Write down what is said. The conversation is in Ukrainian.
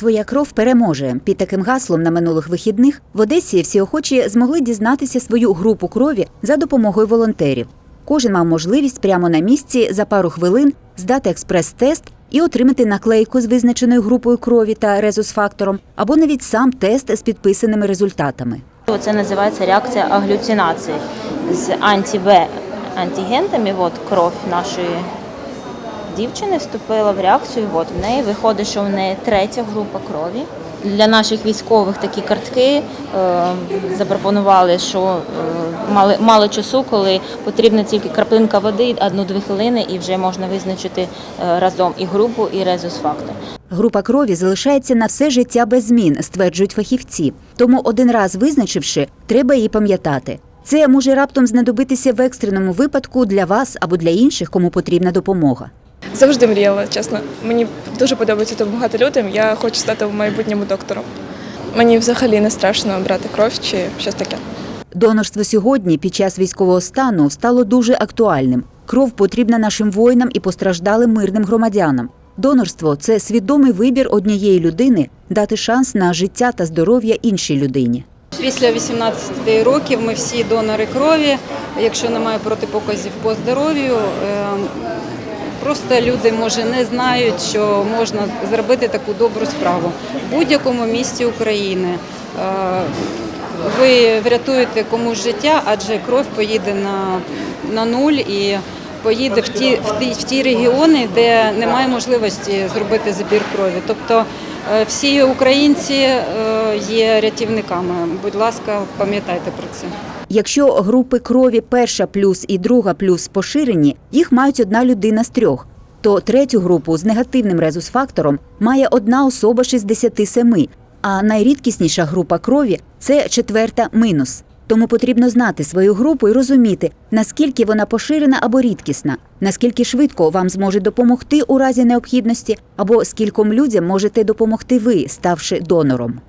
Твоя кров переможе. Під таким гаслом на минулих вихідних в Одесі всі охочі змогли дізнатися свою групу крові за допомогою волонтерів. Кожен мав можливість прямо на місці за пару хвилин здати експрес-тест і отримати наклейку з визначеною групою крові та резус-фактором, або навіть сам тест з підписаними результатами. Це називається реакція аглюцинації з анті-Б антигентами. От кров нашої дівчини вступила в реакцію. От в неї виходить, що в неї третя група крові. Для наших військових такі картки е, запропонували, що е, мали мало часу, коли потрібна тільки краплинка води, одну-дві хвилини, і вже можна визначити е, разом і групу, і резус-фактор. Група крові залишається на все життя без змін, стверджують фахівці. Тому один раз визначивши, треба її пам'ятати. Це може раптом знадобитися в екстреному випадку для вас або для інших, кому потрібна допомога. Завжди мріяла, чесно. Мені дуже подобається допомагати людям. Я хочу стати в майбутньому доктором. Мені взагалі не страшно брати кров чи щось таке. Донорство сьогодні під час військового стану стало дуже актуальним. Кров потрібна нашим воїнам і постраждалим мирним громадянам. Донорство це свідомий вибір однієї людини дати шанс на життя та здоров'я іншій людині. Після 18 років ми всі донори крові. Якщо немає протипоказів по здоров'ю, е, просто люди може не знають, що можна зробити таку добру справу в будь-якому місті України. Е, Ви врятуєте комусь життя, адже кров поїде на, на нуль і поїде в ті, в ті в ті регіони, де немає можливості зробити забір крові. Тобто е, всі українці е, є рятівниками. Будь ласка, пам'ятайте про це. Якщо групи крові перша плюс і друга плюс поширені, їх мають одна людина з трьох. То третю групу з негативним резус-фактором має одна особа 67, а найрідкісніша група крові це четверта минус. Тому потрібно знати свою групу і розуміти, наскільки вона поширена або рідкісна, наскільки швидко вам зможуть допомогти у разі необхідності, або скільком людям можете допомогти ви, ставши донором.